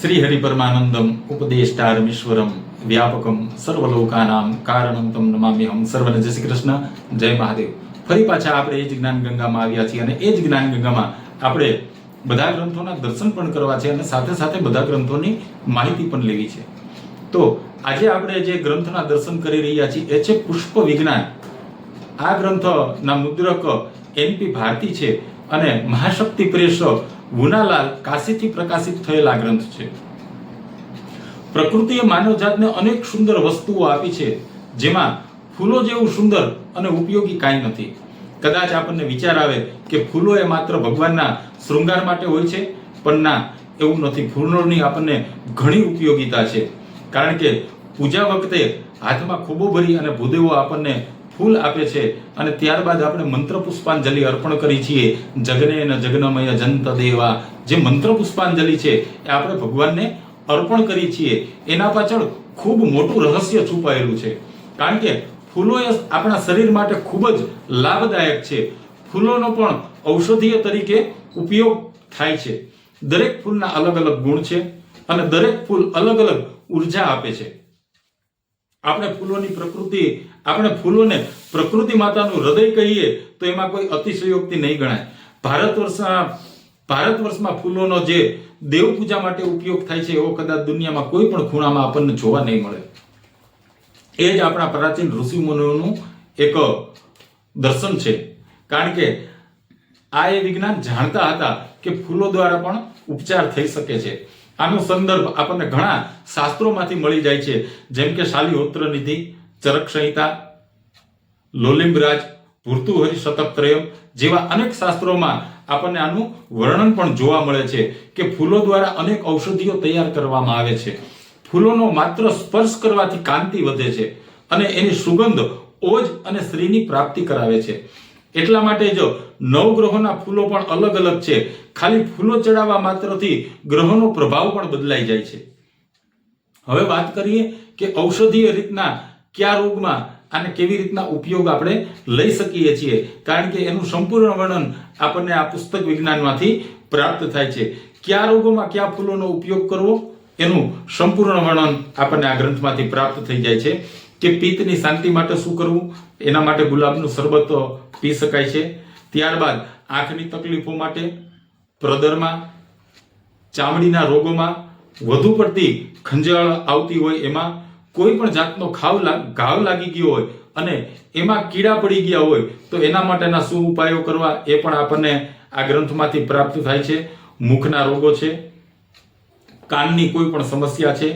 શ્રી હરિ પરમાનંદમ ઉપદેષ્ટારમીશ્વરમ વ્યાપકમ સર્વલોકાનામ કારણમ તમ નમામ્યહમ સર્વને જય શ્રી કૃષ્ણ જય મહાદેવ ફરી પાછા આપણે એ જ જ્ઞાન ગંગામાં આવ્યા છીએ અને એ જ જ્ઞાન ગંગામાં આપણે બધા ગ્રંથોના દર્શન પણ કરવા છે અને સાથે સાથે બધા ગ્રંથોની માહિતી પણ લેવી છે. તો આજે આપણે જે ગ્રંથના દર્શન કરી રહ્યા છીએ, એ છે પુષ્પ વિજ્ઞાન. આ ગ્રંથના મુદ્રક એનપી ભારતી છે અને મહાશક્તિ પ્રેસ ગુનાલાલ કાશીથી પ્રકાશિત થયેલા ગ્રંથ છે. પ્રકૃતિએ માનવજાતને અનેક સુંદર વસ્તુઓ આપી છે, જેમાં ફૂલો જેવું સુંદર અને ઉપયોગી કાંઈ નથી. કદાચ આપણને વિચાર આવે કે ફૂલો એ માત્ર ભગવાનના શૃંગાર માટે હોય છે, પણ ના, એવું નથી. ફૂલોની આપણને ઘણી ઉપયોગીતા છે. કારણ કે પૂજા વખતે હાથમાં ખૂબો ભરી અને ભૂદેવો આપણને ફૂલ આપે છે. અને ત્યારબાદ આપણે મંત્ર પુષ્પાંજલિ અર્પણ કરી છીએ. જગને ન જગનમય જંત દેવા. જે મંત્ર પુષ્પાંજલિ છે, એ આપણે ભગવાનને અર્પણ કરી છીએ. એના પાછળ ખૂબ મોટું રહસ્ય છુપાયેલું છે. કારણ કે ફૂલો એ આપણા શરીર માટે ખૂબ જ લાભદાયક છે. ફૂલોનો પણ ઔષધીય તરીકે ઉપયોગ થાય છે. દરેક ફૂલના અલગ અલગ ગુણ છે અને દરેક ફૂલ અલગ અલગ ઊર્જા આપે છે. આપણે ફૂલોની પ્રકૃતિ, આપણે ફૂલોને પ્રકૃતિ માતાનું હૃદય કહીએ તો એમાં કોઈ અતિશયોક્તિ નહીં ગણાય. ભારત વર્ષના ભારત વર્ષમાં ફૂલોનો જે દેવ પૂજા માટે ઉપયોગ થાય છે, એવો કદાચ દુનિયામાં કોઈ પણ ખૂણામાં આપણને જોવા નહીં મળે. એ જ આપણા પ્રાચીન ઋષિ મુનિઓનું એક દર્શન છે. કારણ કે આ એ વિજ્ઞાન જાણતા હતા કે ફૂલો દ્વારા પણ ઉપચાર થઈ શકે છે. આનો સંદર્ભ આપણને ઘણા શાસ્ત્રોમાંથી મળી જાય છે. જેમ કે શાલિહોત્ર નિધિ ચરક સંહિતા લોલિંબરાજ ભૂર્તુહરિ શતકત્રયમ જેવા અનેક શાસ્ત્રોમાં આપણને આનું વર્ણન પણ જોવા મળે છે કે ફૂલો દ્વારા અનેક ઔષધિઓ તૈયાર કરવામાં આવે છે. ફૂલોનો માત્ર સ્પર્શ કરવાથી કાંતિ વધે છે અને એની સુગંધ ઓજ અને સ્ત્રીની પ્રાપ્તિ કરાવે છે. એટલા માટે જો નવ ગ્રહોના ફૂલો પણ અલગ અલગ છે, ખાલી ફૂલો ચડાવવા માત્રથી ગ્રહોનો પ્રભાવ પણ બદલાઈ જાય છે. હવે વાત કરીએ કે ઔષધીય રીતના કયા રોગમાં આને કેવી રીતના ઉપયોગ આપણે લઈ શકીએ છીએ, કારણ કે એનું સંપૂર્ણ વર્ણન આપણને આ પુસ્તક વિજ્ઞાનમાંથી પ્રાપ્ત થાય છે. કયા રોગોમાં કયા ફૂલોનો ઉપયોગ કરવો, એનું સંપૂર્ણ વર્ણન આપણને આ ગ્રંથમાંથી પ્રાપ્ત થઈ જાય છે. કે પિત્તની શાંતિ માટે શું કરવું? એના માટે ગુલાબનું શરબત પી શકાય છે. ત્યારબાદ આંખની તકલીફો માટે પ્રદરમાં, ચામડીના રોગોમાં વધુ પડતી ખંજાળ આવતી હોય એમાં કોઈ પણ જાતનો ખાવ ઘાવ લાગી ગયો હોય અને એમાં કીડા પડી ગયા હોય તો એના માટેના શું ઉપાયો કરવા એ પણ આપણને આ ગ્રંથમાંથી પ્રાપ્ત થાય છે. મુખના રોગો છે, કાનની કોઈ પણ સમસ્યા છે,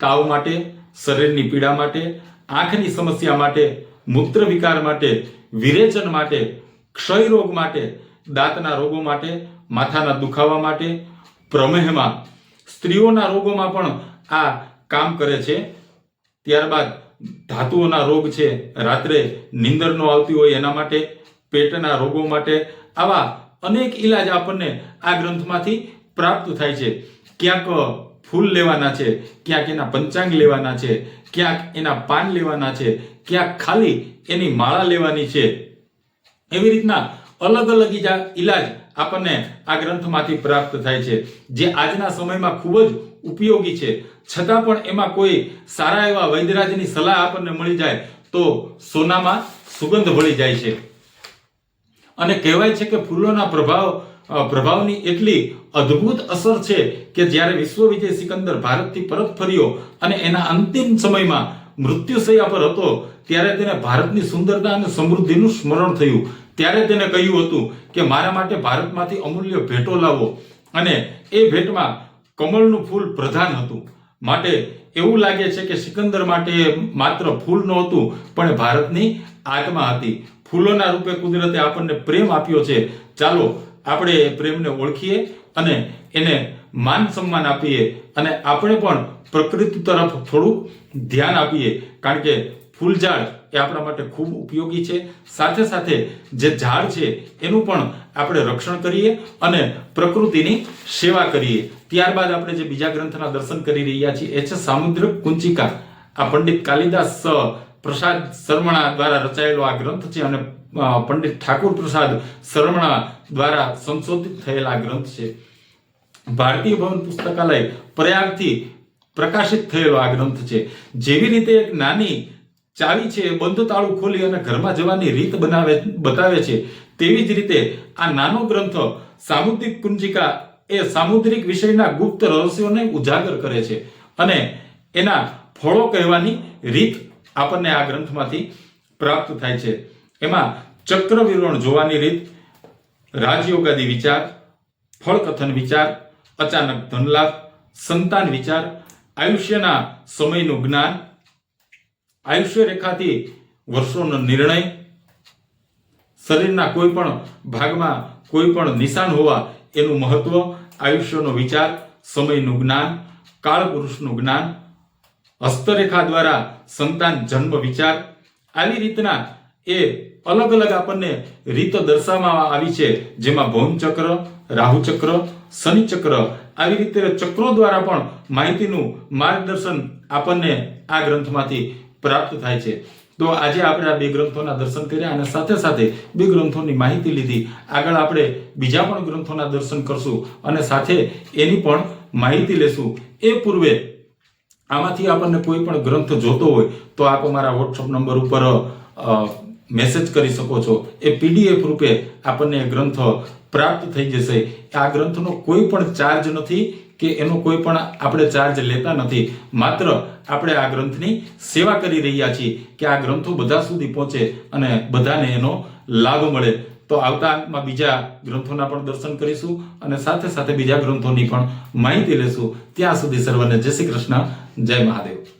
તાવ માટે, શરીરની પીડા માટે આંખની સમસ્યા માટે, મૂત્ર વિકાર માટે, વિરેચન માટે, ક્ષય રોગ માટે, દાંતના રોગો માટે, માથાના દુખાવા માટે, પ્રમેહમાં, સ્ત્રીઓના રોગોમાં પણ આ કામ કરે છે. ત્યારબાદ ધાતુઓના રોગ છે, રાત્રે નીંદર ન આવતી હોય એના માટે, પેટના રોગો માટે, આવા અનેક ઈલાજ આપણને આ ગ્રંથમાંથી પ્રાપ્ત થાય છે. ક્યાંક ફૂલ લેવાના છે, ક્યાંક એના પંચાંગ લેવાના છે, ક્યાંક એના પાન લેવાના છે, ક્યાંક ખાલી એની માળા લેવાની છે. એવી રીતના અલગ અલગ ઈલાજ આપણને આ ગ્રંથમાંથી પ્રાપ્ત થાય છે, જે આજના સમયમાં ખૂબ જ ઉપયોગી છે. છતાં પણ એમાં કોઈ સારા એવા વૈદ્યરાજની સલાહ આપણને મળી જાય તો સોનામાં સુગંધ ભળી જાય છે. અને કહેવાય છે કે ફૂલોના પ્રભાવ પ્રભાવની એટલી અદ્ભુત અસર છે કે જ્યારે વિશ્વ વિજય સિકંદર ભારતથી પરત ફર્યો અને એના અંતિમ સમયમાં મૃત્યુશૈયા પર હતો, ત્યારે તેને ભારતની સુંદરતા અને સમૃદ્ધિનું સ્મરણ થયું. ત્યારે તેને કહ્યું હતું કે, મારા માટે ભારતમાંથી અમૂલ્ય ભેટો લાવો. અને એ ભેટમાં કમળનું ફૂલ પ્રધાન હતું. માટે એવું લાગે છે કે, સિકંદર માટે માત્ર ફૂલ નહોતું, પણ ભારતની આત્મા હતી. ફૂલોના રૂપે કુદરતે આપણને પ્રેમ આપ્યો છે. ચાલો આપણે એ પ્રેમને ઓળખીએ અને એને માન સન્માન આપીએ અને આપણે પણ પ્રકૃતિ તરફ થોડું ધ્યાન આપીએ. કારણ કે ફૂલ ઝાડ એ આપણા માટે ખૂબ ઉપયોગી છે. સાથે સાથે જે ઝાડ છે, એનું પણ આપણે રક્ષણ કરીએ અને પ્રકૃતિની સેવા કરીએ. ત્યારબાદ આપણે જે બીજા ગ્રંથના દર્શન કરી રહ્યા છીએ, એ છે સામુદ્રિક કુંચિકા. આ પંડિત કાલિદાસ પ્રસાદ શર્મણા દ્વારા રચાયેલો આ ગ્રંથ છે અને પંડિત ઠાકુર પ્રસાદ શર્મણા દ્વારા સંશોધિત થયેલા ગ્રંથ છે. ભારતીય ભવન પુસ્તકાલય પ્રયાગથી પ્રકાશિત થયેલો આ ગ્રંથ છે. જેવી રીતે એક નાની ચાવી છે બંધ તાળું ખોલી અને ઘરમાં જવાની રીત બનાવે, બતાવે છે, તેવી જ રીતે આ નાનો ગ્રંથ સામુદ્રિક કુંજિકા એ સામુદ્રિક વિષયના ગુપ્ત રહસ્યોને ઉજાગર કરે છે અને એના ફળો કહેવાની રીત આપણને આ ગ્રંથમાંથી પ્રાપ્ત થાય છે. એમાં ચક્ર વિવરણ જોવાની રીત, રાજયોગાદી વિચાર, ફળકથન વિચાર, અચાનક ધનલાભ, સંતાન વિચાર, આયુષ્યના સમયનું જ્ઞાન, આયુષ્ય રેખાથી વર્ષોનો નિર્ણય, શરીરના કોઈ પણ ભાગમાં કોઈ પણ નિશાન હોવા એનું મહત્વ, આયુષ્યનો વિચાર, સમયનું જ્ઞાન કાળ પુરુષનું જ્ઞાન, હસ્તરેખા દ્વારા સંતાન જન્મ વિચાર આવી રીતના એ અલગ અલગ આપણને રીતો દર્શાવવામાં આવી છે. જેમાં ભૌમ ચક્ર, રાહુ ચક્ર, શનિ ચક્ર આવી રીતે ચક્રો દ્વારા પણ માહિતીનું માર્ગદર્શન આપણને આ ગ્રંથમાંથી પ્રાપ્ત થાય છે. તો આજે આપણે આ બે ગ્રંથોના દર્શન કર્યા અને સાથે સાથે બે ગ્રંથોની માહિતી લીધી. આગળ આપણે બીજા પણ ગ્રંથોના દર્શન કરશું અને સાથે એની પણ માહિતી લેશું. એ પૂર્વે આમાંથી આપણને કોઈ પણ ગ્રંથ જોતો હોય તો આપ અમારા વોટ્સઅપ નંબર ઉપર મેસેજ કરી શકો છો. એ પીડીએફ રૂપે આપણને ગ્રંથ પ્રાપ્ત થઈ જશે. આ ગ્રંથનો કોઈ પણ ચાર્જ નથી કે એનો કોઈ પણ આપણે ચાર્જ લેતા નથી. માત્ર આપણે આ ગ્રંથની સેવા કરી રહ્યા છીએ કે આ ગ્રંથો બધા સુધી પહોંચે અને બધાને એનો લાભ મળે. તો આવતા અંકમાં બીજા ગ્રંથોના પણ દર્શન કરીશું અને સાથે સાથે બીજા ગ્રંથોની પણ માહિતી લેશું. ત્યાં સુધી સર્વને જય શ્રી કૃષ્ણ. જય મહાદેવ.